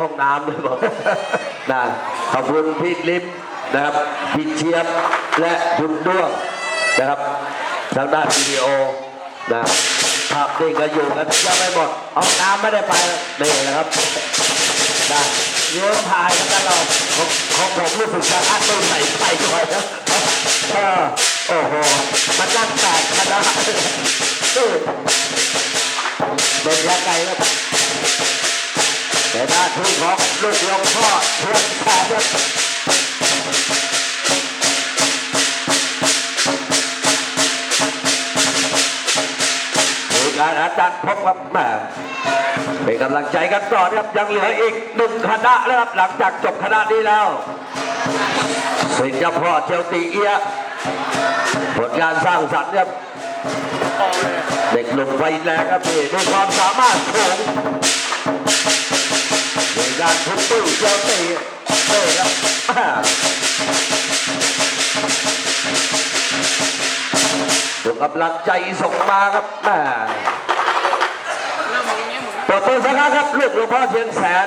ห้องน้ำด้วยบอกนะขอบคุณพี่ลิฟนะครับพี่เชียบและคุณด้วงนะครับทางด้านวิดีโอนะภาพนิ่งก็อยู่กันยังไม่หมดห้องน้ำไม่ได้ไปนี่นะครับนะเลี้ยวถ่ายกันตลอดของของผมรู้สึกจะอัดต้องใส่ไฟก่อนนะโอ้โหมันนั่งแตกคณะตู้เป็นยังไงครับแต่หน้าที่ของลูกหลวงพ่อเพื่อนแขการอาจารย์พบกับแม่เป็นกำลังใจกันต่อนะครับยังเหลืออีกหนึ่งคณะแล้วครับหลังจากจบคณะนี้แล้วสิงห์พ่อเชลตีเอียผลงานสร้างสรรค์ครับเด็กหนุ่มไฟแรงครับพี่มีความสามารถสูง ในด้านทุบตู้เจ้าตีเต้ครับอ่าถูกกำลังใจส่งมาครับแม่ปรบมือสักครั้งครับลูกหลวงพ่อเชียงแสน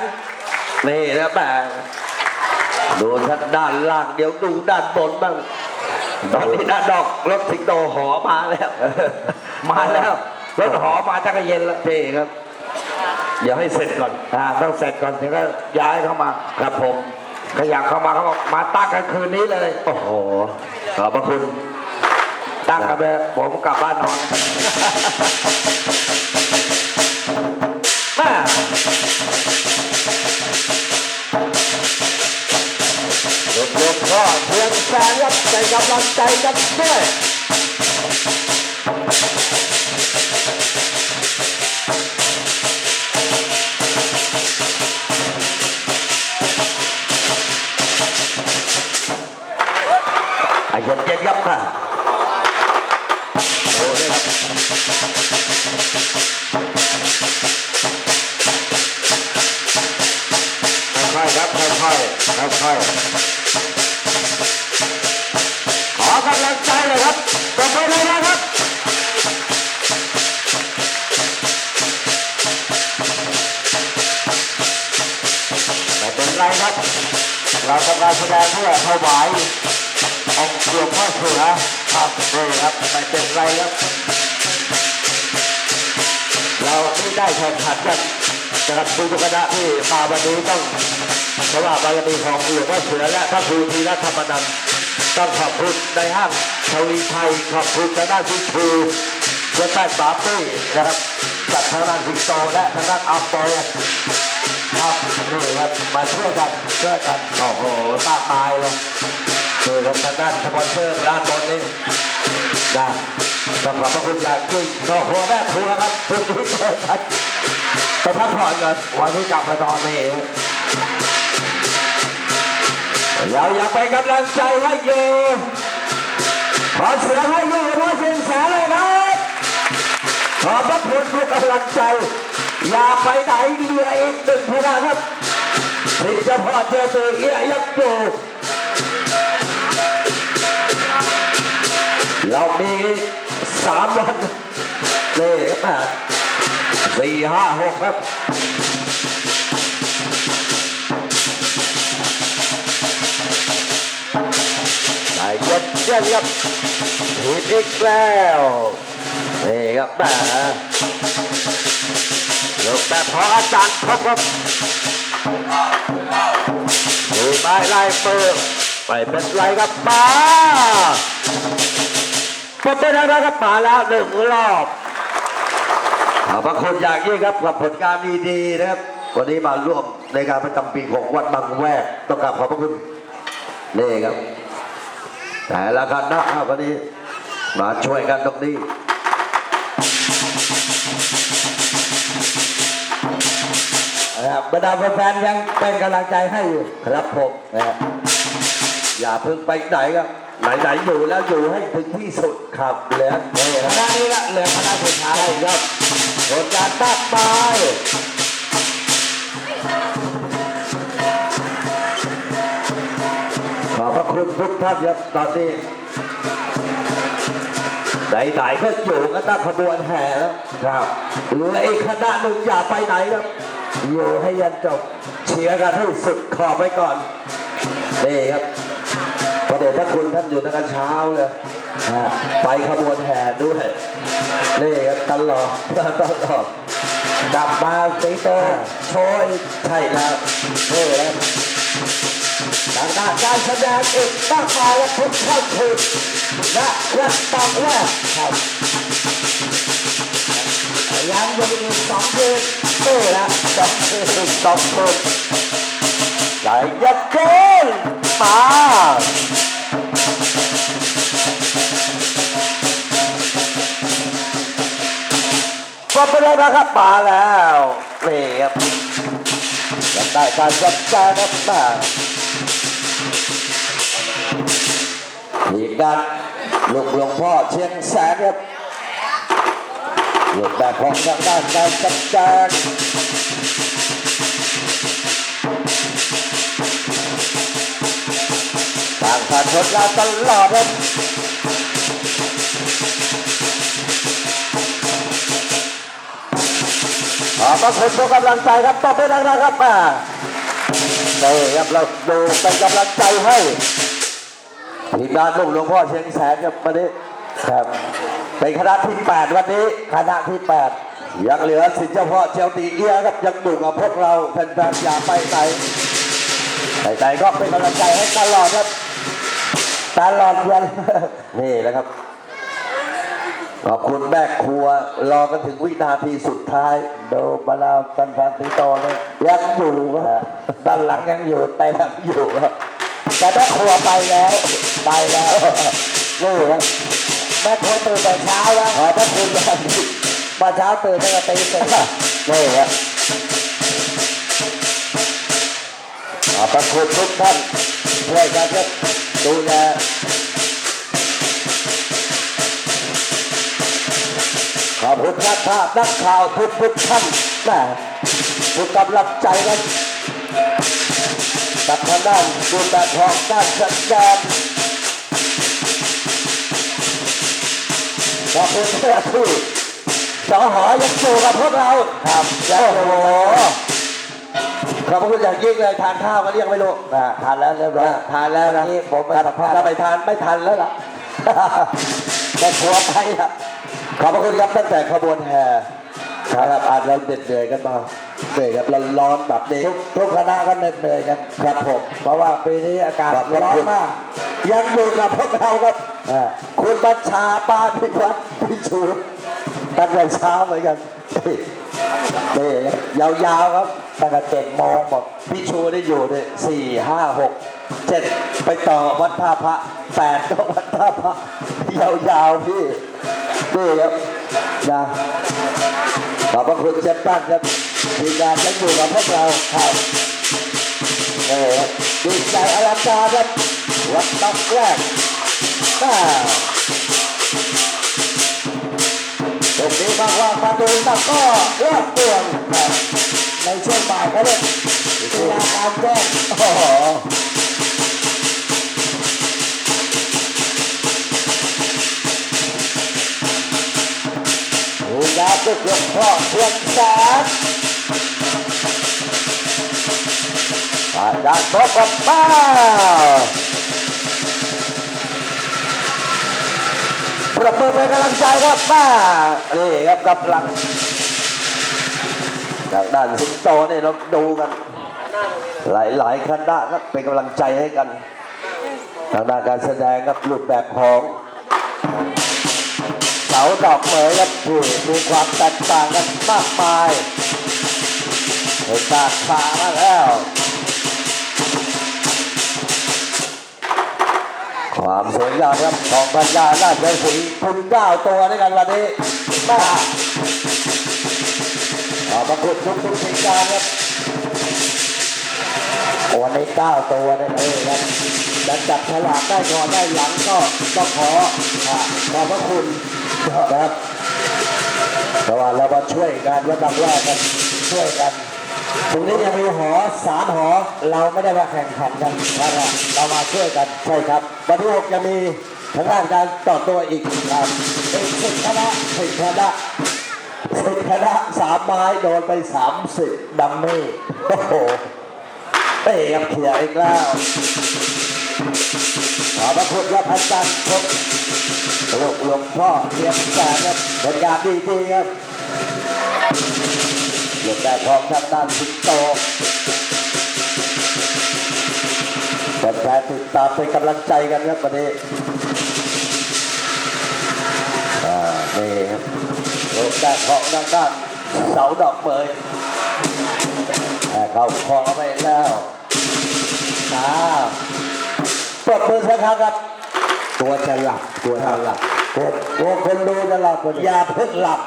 นี่นะแม่ดูทางด้านล่างเดี๋ยวดูด้านบนบ้างตอนนี้ด้านนอกรถสิงโตหอมาแล้ว มาแล้วรถหอมาจักรเย็นแล้วเท่ครับ เดี๋ยวให้เสร็จก่อนอ่าต้องเสร็จก่อนถึงก็ย้ายเข้ามาครับผมขยับเข้ามาเขาบอกมาตั้งกันคืนนี้เลย โอ้โหขอบพระคุณตั้งกันไปผมกลับบ้านนอนแม่หลวงหลวงพ่อเพียงแสนครับใจกำลังใจกันด้วย บค่อยๆค่อยขอกำลังใจเลยครับปรบมือเลยนะครับแต่เป็นไรครับ เราทำการแสดงเพื่อถวาย องค์หลวงพ่อเสือครับนี่ครับไม่เป็นไรครับ เราไม่ได้แข่งขันกันนะครับทุกคณะที่มาวันนี้ต้องเพราะว่าบารมีของหลวงพ่อเสือและพระครูธีรธรรมนันต้องขอบคุณในห้างทวีไทยขอบคุณทางด้านพิชูเจ้าแป้งบาปี้นะครับจากทางด้านสิงโตและทางด้านอัปเปครับนี่ครับมาช่วยกันช่วยกันโอ้โหมากมายเลย ครับทางด้านสปอนเซอร์ด้านบนนี้นะต้องขอบพระคุณอยางยิ่งต่อหัวแม่ครัวครับทุกที่เปิดกันไปพักผ่อนก่อนวันที่กลับมาตอนนี้เราอยากไปกำลังใจให้อยู่ขอเสียงให้อยู่เพราะเสียงแสนเลยครับขอบพระคุณทุกกำลังใจ อย่าไปไหนเหลืออีกหนึ่งพลังครับที่จะพอเจอตัวเอียยักษ์อยู่ เรามีสามวันเลยครับสี่ห้าหกครับได้ยกเยี่ยมครับผิดอีกแล้วนี่ครับแม่ลูกแม่พออาจารย์ครับครับดูไม้ไล่มือไปเป็นไรครับมา ป็นอะไรครับมาแล้วหนึ่งรอบขอบพระคุณอย่างยิ่งครับกับผลงานดีๆนะครับ วันนี้มาร่วมในการประจำปีของวัดบางแวกต้องกราบขอบพระคุณนี่ครับ แต่ละคณะครับวันนี้มาช่วยกันตรงนี้นะครับบรรดาแฟนๆยังเป็นกำลังใจให้อยู่ครับผมนะอย่าเพิ่งไปไหนครับ ไหนๆอยู่แล้วอยู่ให้ถึงที่สุดครับเหลือนี่คนะณะนี้ละเหลือคณะสุดท้ายครับผลงานมากมายขอบพระคุณทุกท่านครับตอนนี้ไหนๆก็อยู่กันตั้งขบวนแห่แล้วครับเหลืออีกคณะหนึ่งอย่าไปไหนครับอยู่ให้ยันจบชชียร์กันให้สุดขอบไว้ก่อนนี่ครับ ระเดชพระคุณท่านอยู่ตั้งแต่เช้าเลยอ่าไปขบวนแห่ด้วยนี่ครับตลอดตลอดกลับมาสีโตโชยใช่แล้วนี่แล้วทางด้านการแสดงอีกมากมายและทุกท่านคืนและและตองแรกครับยังยังอีกสองคืนนี่ละสองคืนสองคืนใหญ่ยัดเกิน มาก็ไปแล้วนะครับมาแล้วนี่ครับยังได้การจัดการครับมาอีกด้านลูกหลวงพ่อเชียงแสนครับรูปแบบของทางด้านการจัดการางผ่านชนเราตลอดครับขอบพระคุณทุกกำลังใจครับตบมือดังๆครับมานี่ครับเราดูเป็นกำลังใจให้ทีมงานลูกหลวงพ่อเชียงแสนครับวันนี้ครับเป็นคณะที่ 8 วันนี้คณะที่ 8 ยังเหลือสิทธิ์เจ้าพ่อเจ้าตีเอียครับยังอยู่กับพวกเราแฟนๆอย่าไปไหน ไปไหนก็เป็นกำลังใจให้ตลอดครับ ตลอดเดือนนี่แหละครับ ขอบคุณแม่ครัว รอกันถึงวินาทีสุดท้าย โดมาลาวตันฟันติโตเนี่ยยังอยู่ครับด้านหลังยังอยู่แต่หลังอยู่ครับแต่แม่ครัวไปแล้ว ไปแล้วนี่ครับแม่ครัวตื่นแต่เช้าแล้วขอบพระคุณครับมาเช้าตื่นตั้งแต่ตีสี่นี่ครับ ขอบพระคุณทุกท่านช่วยกันครับดูแลขอบคุณนักภาพนักข่าวทุกทุกท่านนะทุกกำลังใจกันกับทางด้านดูแบบของด้านจัดการขอบคุณเพื่อนที่สหอยังอยู่กับพวกเราครับโอ้โห ขอบคุณอย่างยิ่งเลยทานข้าวกันเรียงไม่รู้นะทานแล้วเรียบร้อยทานแล้วนะนี่ผมไปสัมภาษณ์ถ้าไปทานไม่ทันแล้วล่ะแต่ครัวไปละขอบพระคุณครับตั้งแต่ขบวนแห่ครับอาจเราเด็ดเหนื่อยกันมาเหนื่อยครับร้อนๆแบบนี้ทุกคณะก็เหนื่อยกันครับผมเพราะว่าปีนี้อากาศร้อนมาก ยังอยู่กับพวกเราครับอ่าคุณบัญชาปานพิวัตรพิชูตั้งแต่เช้าเหมือนกัน นี่ยาวๆครับตั้งแต่เจ็ดโมงบอกพี่ชูได้อยู่เนี่ยสี่ห้าหกเจ็ดไปต่อวัดท่าพระแปดก็วัดท่าพระยาวๆพี่นี่ครับนะขอบพระคุณเจ็ดปั้นครับทีมงานยังอยู่กับพวกเราครับเออดีใจอลังการครับวัดตักแรกอ่า ตรงนี้บอกว่าประตูตะก็เลือกตัวครับในช่วงบ่ายเขาเรียกเวลาการแจ้งโอ้โหดูยาตึกหลวงพ่อเพียงแสนอาจารย์พบกับป้า ประเมินเป็นกำลังใจครับป้านี่ครับกำลังจากด้านสิงโตนี่เราดูกัน หลายหลายๆคณะครับเป็นกำลังใจให้กัน ทางด้านการแสดงครับรูปแบบของเสาดอกเหมยครับที่มีความแตกต่างกันมากมายเห็นตาตามาแล้วามสวยงามครับของพัญญาราชสีห์คุณเก้าตัวด้วยกันวันนี้มาขอบพระคุณทุกทุกๆทีมงานครับวันนี้เก้าตัวนั่นเองครับจะจับฉลากได้ก่อนได้หลังก็ต้องขอขอบพระคุณนะครับเพราะว่าเรามาช่วยกันว่าดังแรกกันช่วยกัน ตรงนี้ยังมีหอสามหอเราไม่ได้มาแข่งขันกันนะครับเรามาช่วยกันใช่ครับวันที่หกจะมีทางด้านการต่อตัวอีกครับอีกสิบคณะสิบคณะสิบคณะสามไม้โดนไปสามสิบดัมมี่โอ้โหเป้ครับเขี่ยอีกแล้วขอบพระคุณครับอาจารย์พบลูกหลวงพ่อเทียมแสนครับเป็นการดีดีๆครับ ลูกแต่ของทางด้านสิงโตแฟนๆติดตามเป็นกำลังใจกันครับวันนี้อ่านี่ครับลูกแต่ของทางด้านเสาดอกเมยแต่เขาคอไปแล้วอ้าวปรบมือสักครั้งครับตัวจะหลับตัวจะหลับตัวตัวคนดูจะหลับอย่าเพิ่งหลับ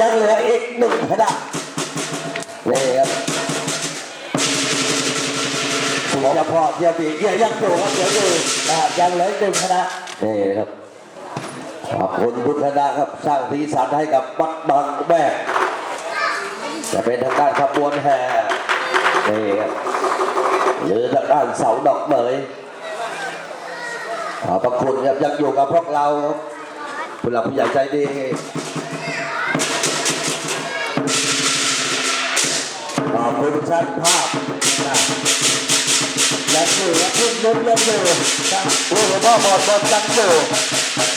ยังเหลืออีกหนึ่งคณะ นี่ครับถึงจะพอเทียบอีกยังยังอยู่ครับเดี๋ยวอยู่นะครับยังเหลืออีกหนึ่งคณะนี่ครับขอบคุณทุกคณะครับสร้างสีสันให้กับวัดบางแม่จะเป็นทางด้านขบวนแห่นี่ครับหรือทางด้านเสาดอกเหมยขอบพระคุณครับยังอยู่กับพวกเราครับผู้หลักผู้ใหญ่ใจดี คุณช่างภาพนะยังอยู่ยังขึ้นยังยังอยู่นะผู้หลวงพ่อหมดบนยังอยู่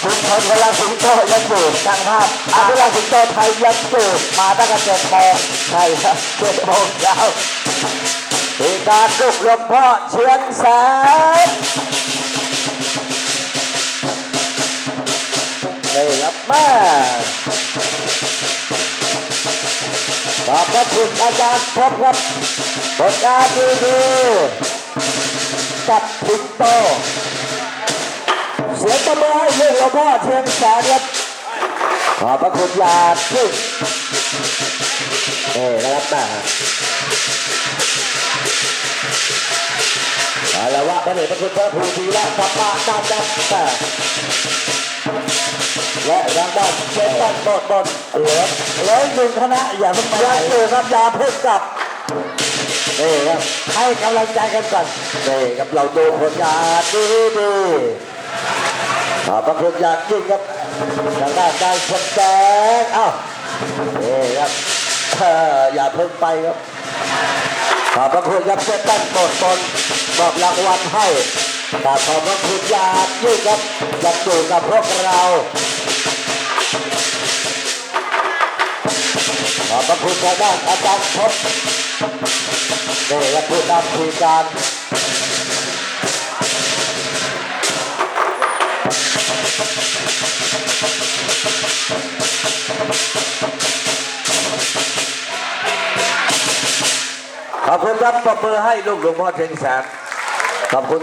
คุณพลพลังสิงโตยังอยู่ช่างภาพอาพลังสิงโตไทยยังอยู่มาตั้งแต่เจ็ดโมงใช่ครับเจ็ดโมงเช้ามีการลุกหลวงพ่อเชียงแสนนี่ครับม่ ขอบพระคุณอาจารย์พบครับผลงานดีดีๆกับสิงโต เสียงตะมือให้ลูกหลวงพ่อเชียงแสนครับขอบพระคุณยาที่นี่นะครับม่เอาละวะพระเดชพระคุณพระภูมิและธรรมะด้านด้านแต่ และทางด้านเชฟตันบดบดเหลือเหลือหนึ่งคณะอย่าเพิ่งไปยังอยู่ครับอยาเพิ่งกลับนี่ครับให้กำลังใจกันก่อนนี่ครับเราดูผลงานดีดีขอบพระคุณอยางยิ่งครับทางด้านการแสดงอ้าวนี่ครับเอออย่าเพิ่งไปครับขอบพระคุณครับเชฟตันบดบดมอบรางวัลให้ ขอบพระคุณอย่างยิ่งกับยังอยู่กับพวกเรา ขอบพระคุณทางด้านอาจารย์พบนี่และผู้นำทีมการขอบคุณครับปรบมือให้ลูกหลวงพ่อเชงแสนขอบคุณ